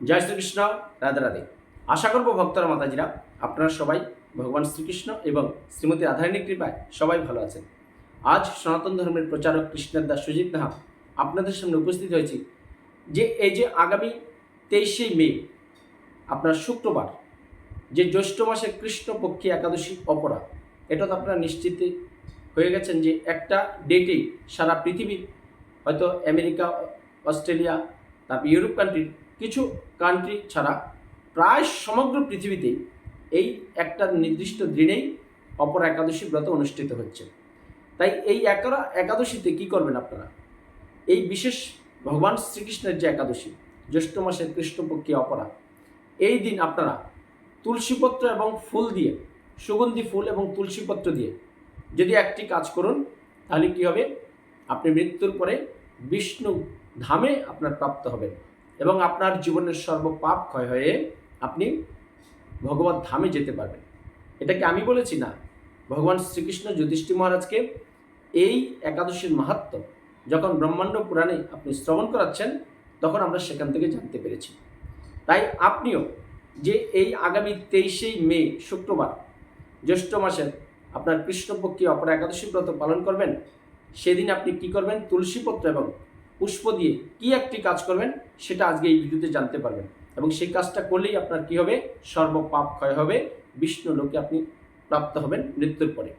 জয় শ্রীকৃষ্ণ, রাধে রাধে। আশা করব ভক্তরা, মাতাজিরা, আপনারা সবাই ভগবান শ্রীকৃষ্ণ এবং শ্রীমতী রাধারণী কৃপায় সবাই ভালো আছেন। আজ সনাতন ধর্মের প্রচারক কৃষ্ণের দাস সুজিত নাহা আপনাদের সামনে উপস্থিত হয়েছি যে এই যে আগামী তেইশে মে, আপনার শুক্রবার, যে জ্যৈষ্ঠ মাসে কৃষ্ণপক্ষী একাদশী অপরা এটা তো আপনারা নিশ্চিত হয়ে গেছেন যে একটা ডেটেই সারা পৃথিবীর হয়তো আমেরিকা, অস্ট্রেলিয়া, তারপর ইউরোপ কান্ট্রির কিছু কান্ট্রি ছাড়া প্রায় সমগ্র পৃথিবীতে এই একটা নির্দিষ্ট দিনেই অপর একাদশী ব্রত অনুষ্ঠিত হচ্ছে। তাই এই একারা, একাদশীতে কি করবেন আপনারা? এই বিশেষ ভগবান শ্রীকৃষ্ণের যে একাদশী, জ্যৈষ্ঠ মাসের কৃষ্ণপক্ষী অপরা, এই দিন আপনারা তুলসীপত্র এবং ফুল দিয়ে, সুগন্ধি ফুল এবং তুলসীপত্র দিয়ে যদি একটি কাজ করুন, তাহলে কি হবে? আপনি মৃত্যুর পরে বিষ্ণু ধামে আপনার প্রাপ্ত হবেন। এবং আপনার জীবনের সর্বপাপ ক্ষয় হয়ে আপনি ভগবত ধামে যেতে পারবেন। এটাকে আমি বলেছি না, ভগবান শ্রীকৃষ্ণ যুধিষ্ঠি মহারাজকে এই একাদশীর মাহাত্ম যখন ব্রহ্মাণ্ড পুরাণে আপনি শ্রবণ করাচ্ছেন, তখন আমরা সেখান থেকে জানতে পেরেছি। তাই আপনিও যে এই আগামী তেইশেই মে, শুক্রবার, জ্যৈষ্ঠ মাসের আপনার কৃষ্ণপক্ষী অপর একাদশী ব্রত পালন করবেন, সেদিন আপনি কি করবেন? তুলসীপত্র এবং পুষ্প দিয়ে কি একটি কাজ করবেন সেটা আজকে এই ভিডিওতে জানতে পারবেন। এবং সেই কাজটা করলেই আপনার কি হবে? সর্বপাপ ক্ষয় হবে, বিষ্ণু লোকে আপনি প্রাপ্ত হবেন মৃত্যুর পরে।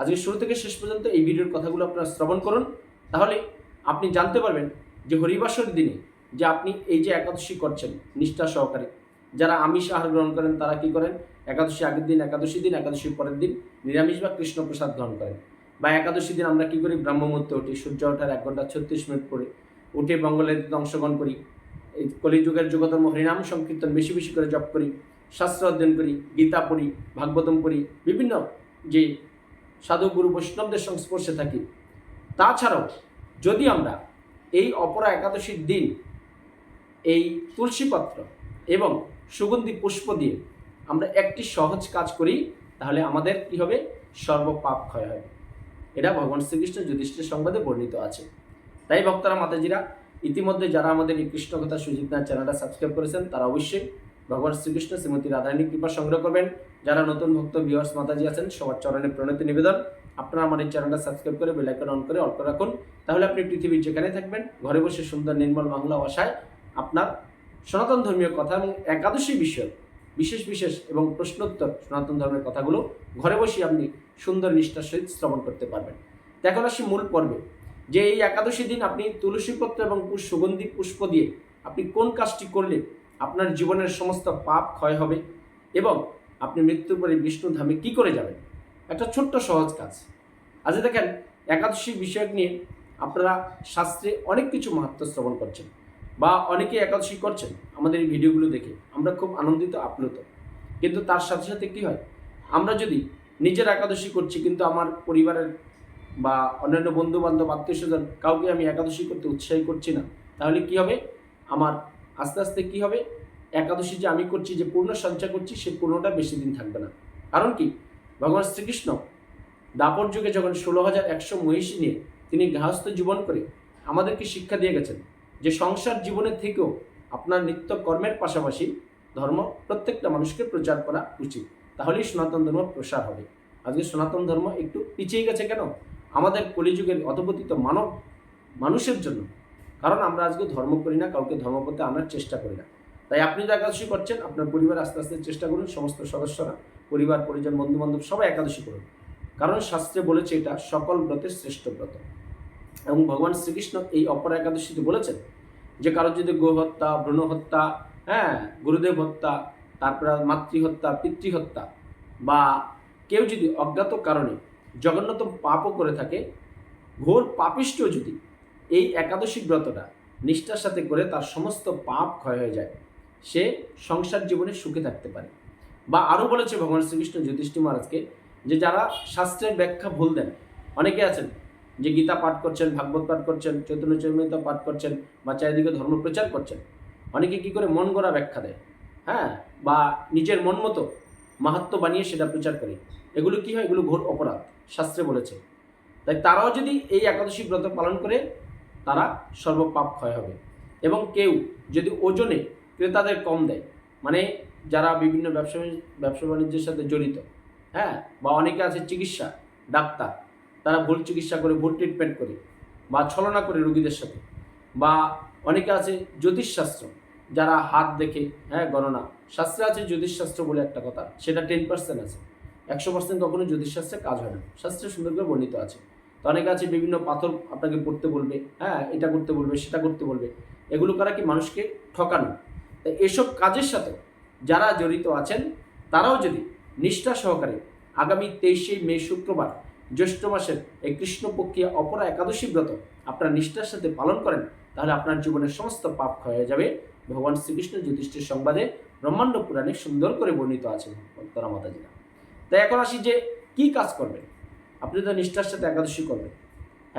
আজকে শুরু থেকে শেষ পর্যন্ত এই ভিডিওর কথাগুলো আপনারা শ্রবণ করুন। তাহলে আপনি জানতে পারবেন যে হরিবাসর দিনে যে আপনি এই যে একাদশী করছেন নিষ্ঠা সহকারে, যারা আমিষ আহার গ্রহণ করেন তারা কি করেন? একাদশী আগের দিন, একাদশী দিন, একাদশীর পরের দিন নিরামিষ বা কৃষ্ণ প্রসাদ গ্রহণ করেন। বা একাদশী দিন আমরা কি করি? ব্রাহ্মমূর্তে উঠি, সূর্য ওঠার এক ঘণ্টা ছত্রিশ মিনিট পরে উঠে মঙ্গলের অংশগ্রহণ করি। এই কলিযুগের যুগতম হরিনাম সংকীর্তন বেশি বেশি করে জপ করি, শাস্ত্র অধ্যয়ন করি, গীতা পড়ি, ভাগবতম পড়ি, বিভিন্ন যে সাধু গুরু বৈষ্ণবদের সংস্পর্শে থাকি। তাছাড়াও যদি আমরা এই অপরা একাদশীর দিন এই তুলসীপত্র এবং সুগন্ধি পুষ্প দিয়ে আমরা একটি সহজ কাজ করি, তাহলে আমাদের কি হবে? সর্বপাপ ক্ষয় হবে। এটা ভগবান শ্রীকৃষ্ণ যুধিষ্ঠির সংবাদে বর্ণিত আছে। তাই ভক্তরা, মাতাজিরা, ইতিমধ্যে যারা আমাদের এই কৃষ্ণকথা সুজিত নাথ চ্যানেলটা সাবস্ক্রাইব করেছেন, তারা অবশ্যই ভগবান শ্রীকৃষ্ণ শ্রীমতী রাধারানী কৃপা সংগ্রহ করবেন। যারা নতুন ভক্ত ভিউয়ার্স মাতাজি আছেন, সবার চরণে প্রণতি নিবেদন। আপনারা আমার এই চ্যানেলটা সাবস্ক্রাইব করে বেলাইকন অন করে অল্প রাখুন। তাহলে আপনি পৃথিবীর যেখানে থাকবেন, ঘরে বসে সুন্দর নির্মল বাংলা ভাষায় আপনার সনাতন ধর্মীয় কথা এবং একাদশী বিষয় বিশেষ বিশেষ এবং প্রশ্নোত্তর সনাতন ধর্মের কথাগুলো ঘরে বসে আপনি সুন্দর নিষ্ঠার সহিত শ্রবণ করতে পারবেন। এখন আসি মূল পর্বে, যে এই একাদশী দিন আপনি তুলসীপত্র এবং সুগন্ধি পুষ্প দিয়ে আপনি কোন কাজটি করলে আপনার জীবনের সমস্ত পাপ ক্ষয় হবে এবং আপনি মৃত্যুর পরে বিষ্ণু ধামে কী করে যাবেন? একটা ছোট্ট সহজ কাজ। আজ দেখেন, একাদশী বিষয়ক নিয়ে আপনারা শাস্ত্রে অনেক কিছু মাহাত্ম শ্রবণ করছেন। বা অনেকে একাদশী করছেন আমাদের এই ভিডিওগুলো দেখে। আমরা খুব আনন্দিত, আপ্লুত। কিন্তু তার সাথে সাথে কী হয়? আমরা যদি নিজের একাদশী করছি, কিন্তু আমার পরিবারের বা অন্যান্য বন্ধু বান্ধব আত্মীয় স্বজন কাউকে আমি একাদশী করতে উৎসাহী করছি না, তাহলে কি হবে? আমার আস্তে আস্তে কি হবে? একাদশী যে আমি করছি, যে পূর্ণ সঞ্চয় করছি, সে পূর্ণটা বেশি দিন থাকবে না। কারণ কি? ভগবান শ্রীকৃষ্ণ দাপর যুগে যখন ষোলো হাজার একশো মহিষী নিয়ে তিনি গৃহস্থ জীবন করে আমাদেরকে শিক্ষা দিয়ে গেছেন যে সংসার জীবনের থেকেও আপনার নিত্য কর্মের পাশাপাশি ধর্ম প্রত্যেকটা মানুষকে প্রচার করা উচিত। তাহলেই সনাতন ধর্ম প্রসার হবে। আজকে সনাতন ধর্ম একটু পিছিয়ে গেছে কেন? আমাদের কলিযুগের অধপতিত মানব মানুষের জন্য। কারণ আমরা আজকে ধর্ম করি না, কাউকে ধর্ম করতে আনার চেষ্টা করি না। তাই আপনি যে একাদশী করছেন, আপনার পরিবার আস্তে আস্তে চেষ্টা করুন, সমস্ত সদস্যরা, পরিবার, পরিজন বন্ধু বান্ধব সবাই একাদশী করুন। কারণ শাস্ত্রে বলেছে এটা সকল ব্রতের শ্রেষ্ঠ ব্রত। এবং ভগবান শ্রীকৃষ্ণ এই অপর একাদশীতে বলেছেন যে কারও যদি গোহত্যা ভ্রূণ হত্যা হ্যাঁ গুরুদেব হত্যা, তারপরে মাতৃহত্যা, পিতৃহত্যা বা কেউ যদি অজ্ঞাত কারণে জঘন্যতম পাপও করে থাকে, ঘোর পাপিষ্ট যদি এই একাদশী ব্রতটা নিষ্ঠার সাথে করে তার সমস্ত পাপ ক্ষয় হয়ে যায়, সে সংসার জীবনে সুখে থাকতে পারে। বা আরও বলেছে ভগবান শ্রীকৃষ্ণ যুধিষ্ঠি মহারাজকে যে যারা শাস্ত্রের ব্যাখ্যা ভুল দেন, অনেকে আছেন যে গীতা পাঠ করছেন, ভাগবত পাঠ করছেন, চৈতন্য চরিতা পাঠ করছেন, বা চারিদিকে ধর্ম প্রচার করছেন, অনেকে কি করে মন গড়া ব্যাখ্যা দেয়? হ্যাঁ? বা নিজের মন মতো মাহাত্ম বানিয়ে সেটা প্রচার করে। এগুলো কি হয়? এগুলো ঘোর অপরাধ, শাস্ত্রে বলেছে। তাই তারাও যদি এই একাদশী ব্রত পালন করে, তারা সর্বপাপ ক্ষয় হবে। এবং কেউ যদি ওজনে ক্রেতাদের কম দেয় মানে যারা বিভিন্ন ব্যবসা ব্যবসা বাণিজ্যের সাথে জড়িত হ্যাঁ? বা অনেকে আছে চিকিৎসা, ডাক্তার তারা ভুল চিকিৎসা করে, ভুল ট্রিটমেন্ট করে, বা ছলনা করে রুগীদের সাথে, বা অনেকে আছে জ্যোতিষশাস্ত্র, যারা হাত দেখে হ্যাঁ গণনা। শাস্ত্রে আছে জ্যোতিষশাস্ত্র বলে একটা কথা, সেটা টেন পার্সেন্ট আছে। একশো পার্সেন্ট কখনো জ্যোতিষশাস্ত্রে কাজ হয় না। শাস্ত্রে সুন্দর করে বর্ণিত আছে। তো অনেকে আছে বিভিন্ন পাথর আপনাকে পড়তে বলবে হ্যাঁ এটা করতে বলবে, সেটা করতে বলবে। এগুলো করা কি মানুষকে ঠকানো? তাই এসব কাজের সাথে যারা জড়িত আছেন, তারাও যদি নিষ্ঠা সহকারে আগামী তেইশে মে শুক্রবার জ্যৈষ্ঠ মাসের এই কৃষ্ণপক্ষীয় অপরা একাদশী ব্রত আপনার নিষ্ঠার সাথে পালন করেন, তাহলে আপনার জীবনের সমস্ত পাপ ক্ষয় হয়ে যাবে। ভগবান শ্রীকৃষ্ণ যুধিষ্ঠির সংবাদে ব্রহ্মাণ্ড পুরাণে সুন্দর করে বর্ণিত আছে, ভক্তরা মাতাজিরা। তাই এখন আসি যে কি কাজ করবেন? আপনি তো নিষ্ঠার সাথে একাদশী করবেন।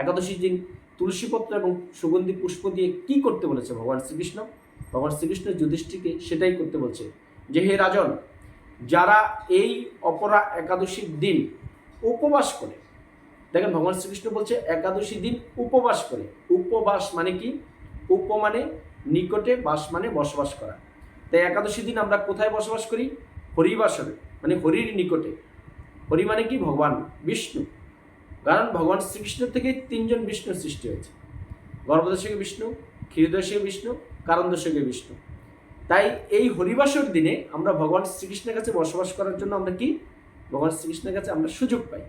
একাদশীর দিন তুলসীপত্র এবং সুগন্ধি পুষ্প দিয়ে কি করতে বলেছে ভগবান শ্রীকৃষ্ণ? ভগবান শ্রীকৃষ্ণ যুধিষ্ঠিরকে সেটাই করতে বলছে যে, হে রাজন, যারা এই অপরা একাদশীর দিন উপবাস করে। দেখেন ভগবান শ্রীকৃষ্ণ বলছে, একাদশী দিন উপবাস করে। উপবাস মানে কি? উপ মানে নিকটে বাস মানে বসবাস করা। তাই একাদশী দিন আমরা কোথায় বসবাস করি? হরিবাসরে মানে হরির নিকটে। হরি মানে কি? ভগবান বিষ্ণু। কারণ ভগবান শ্রীকৃষ্ণ থেকে তিনজন বিষ্ণু সৃষ্টি হয়েছে। গর্ভদশকে বিষ্ণু ক্ষীরদশকে বিষ্ণু কারণদশকে বিষ্ণু। তাই এই হরিবাসর দিনে আমরা ভগবান শ্রীকৃষ্ণের কাছে বসবাস করার জন্য আমরা কি ভগবান শ্রীকৃষ্ণের কাছে আমরা সুযোগ পাই।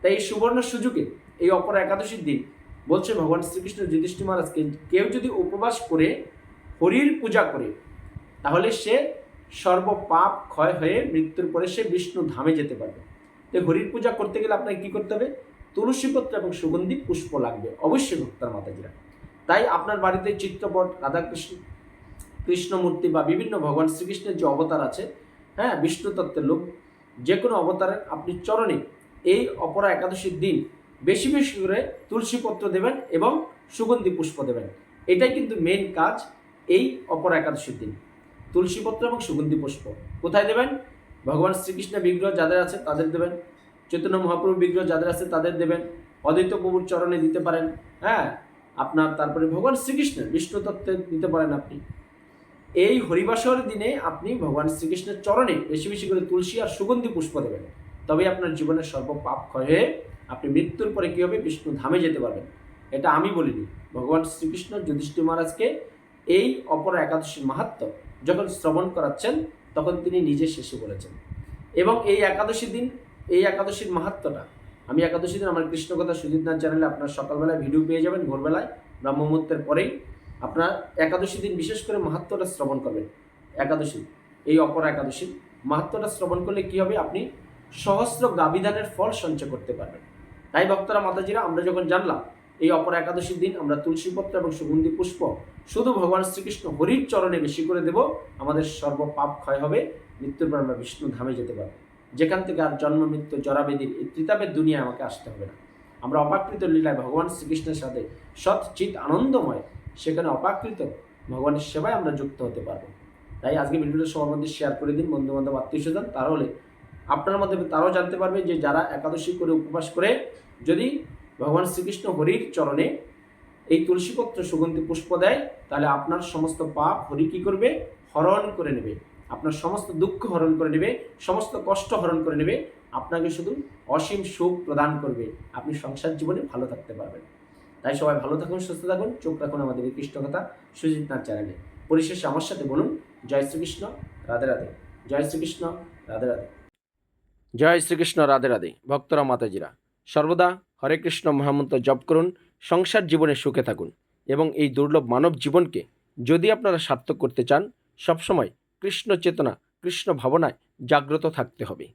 তাই এই সুবর্ণ সুযোগে এই অপর একাদশীর দিন বলছে ভগবান শ্রীকৃষ্ণ যুধিষ্ঠির মহারাজকে, কেউ যদি উপবাস করে, হরির পূজা করে, তাহলে সে সর্বপাপ ক্ষয় হয়ে মৃত্যুর পরে সে বিষ্ণু ধামে যেতে পারবে। তো হরির পূজা করতে গেলে আপনাকে কী করতে হবে? তুলসীপত্র এবং সুগন্ধি পুষ্প লাগবে, অবশ্যই ভক্তার মাতাজিরা। তাই আপনার বাড়িতে চিত্রপট, রাধাকৃষ্ণ, কৃষ্ণমূর্তি বা বিভিন্ন ভগবান শ্রীকৃষ্ণের যে অবতার আছে হ্যাঁ বিষ্ণু তত্ত্বের লোক যে কোনো অবতারের আপনি চরণে এই অপরা একাদশীর দিন বেশি বেশি করে তুলসীপত্র দেবেন এবং সুগন্ধি পুষ্প দেবেন। এটাই কিন্তু মেন কাজ এই অপরা একাদশীর দিন। তুলসীপত্র এবং সুগন্ধি পুষ্প কোথায় দেবেন? ভগবান শ্রীকৃষ্ণের বিগ্রহ যাদের আছে তাদের দেবেন। চৈতন্য মহাপ্রভু বিগ্রহ যাদের আছে তাদের দেবেন। অদ্বৈত প্রভুর চরণে দিতে পারেন হ্যাঁ? আপনার তারপরে ভগবান শ্রীকৃষ্ণের বিষ্ণু তত্ত্বে দিতে পারেন আপনি। এই হরিবাসর দিনে আপনি ভগবান শ্রীকৃষ্ণের চরণে বেশি বেশি করে তুলসী আর সুগন্ধি পুষ্প দেবেন। তবে আপনার জীবনের সর্বপাপ ক্ষয় হয়ে আপনি মৃত্যুর পরে কী হবে? বিষ্ণু ধামে যেতে পারবেন। এটা আমি বলিনি। ভগবান শ্রীকৃষ্ণ যুধিষ্ঠির মহারাজকে এই অপর একাদশীর মাহাত্ম যখন শ্রবণ করাচ্ছেন, তখন তিনি নিজে শেষে বলেছেন। এবং এই একাদশী দিন, এই একাদশীর মাহাত্মটা, আমি একাদশী দিন আমার কৃষ্ণকথা সুজিত নাথ চ্যানেলে আপনার সকালবেলায় ভিডিও পেয়ে যাবেন, ভোরবেলায়, ব্রহ্মমুহূর্তের পরেই। আপনার একাদশী দিন বিশেষ করে মাহাত্মটা শ্রবণ করবেন। একাদশী এই অপর একাদশী মাহাত্মটা শ্রবণ করলে কি হবে? আপনি সহস্র গাবিধানের ফল সঞ্চয় করতে পারবেন। তাই ভক্তরা, মাতাজিরা, আমরা যখন জানলাম, এই অপর একাদশীর দিন আমরা তুলসীপত্র এবং সুগন্ধি পুষ্প শুধু ভগবান শ্রীকৃষ্ণ হরির চরণে বেশি করে দেব, আমাদের সর্বপাপ ক্ষয় হবে, মৃত্যুর পর আমরা বিষ্ণু ধামে যেতে পারব। যেখান থেকে আর জন্ম, মৃত্যু, জরাবেদির এই ত্রিতাপের দুনিয়ায় আমাকে আসতে হবে না। আমরা অপাকৃত লীলায় ভগবান শ্রীকৃষ্ণের সাথে সৎ, চিত, আনন্দময় সেখানে অপাকৃত ভগবানের সেবায় আমরা যুক্ত হতে পারব। তাই আজকে ভিডিওটা সবার মধ্যে শেয়ার করে দিন বন্ধু বান্ধব আত্মীয় স্বজন। তাহলে আপনার মধ্যে তারাও জানতে পারবে যে যারা একাদশী করে উপবাস করে, যদি ভগবান শ্রীকৃষ্ণ হরির চরণে এই তুলসীপত্র সুগন্ধি পুষ্প দেয়, তাহলে আপনার সমস্ত পাপ হরি কী করবে? হরণ করে নেবে। আপনার সমস্ত দুঃখ হরণ করে নেবে, সমস্ত কষ্ট হরণ করে নেবে। আপনাকে শুধু অসীম সুখ প্রদান করবে। আপনি সংসার জীবনে ভালো থাকতে পারবেন। তাই সবাই ভালো থাকুন, সুস্থ থাকুন, চোখ রাখুন আমাদের এই কৃষ্ণকথা সুজিত নাথ চ্যানেলে। পরিশেষে আমার সাথে বলুন, জয় শ্রীকৃষ্ণ, রাধে রাধে। জয় শ্রীকৃষ্ণ, রাধে রাধে। জয় শ্রীকৃষ্ণ, রাধে রাধে। ভক্তরা মাতাজিরা, সর্বদা হরে কৃষ্ণ মহামন্ত্র জপ করুন, সংসার জীবনে সুখে থাকুন এবং এই দুর্লভ মানব জীবনকে যদি আপনারা সার্থক করতে চান, সবসময় কৃষ্ণ চেতনা, কৃষ্ণ ভাবনায় জাগ্রত থাকতে হবে।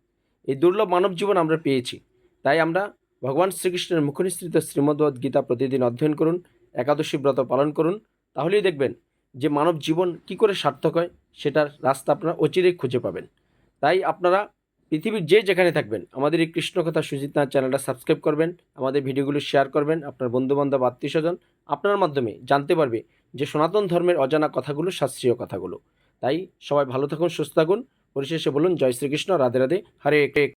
এই দুর্লভ মানব জীবন আমরা পেয়েছি, তাই আমরা ভগবান শ্রীকৃষ্ণের মুখনিসৃত শ্রীমদ্ভগবদ গীতা প্রতিদিন অধ্যয়ন করুন, একাদশী ব্রত পালন করুন, তাহলেই দেখবেন যে মানব জীবন কি করে সার্থক হয় সেটার রাস্তা আপনারা অচিরেই খুঁজে পাবেন। তাই আপনারা পৃথিবীর যে যেখানে থাকবেন, আমাদের এই কৃষ্ণকথা সুজিত নাথ চ্যানেলটা সাবস্ক্রাইব করবেন, আমাদের ভিডিওগুলো শেয়ার করবেন, আপনার বন্ধুবান্ধব আত্মীয় স্বজন আপনার মাধ্যমে জানতে পারবে যে সনাতন ধর্মের অজানা কথাগুলো, শাস্ত্রীয় কথাগুলো। তাই সবাই ভালো থাকুন, সুস্থ থাকুন। পরিশেষে বলুন, জয় শ্রীকৃষ্ণ, রাধে রাধে, হরে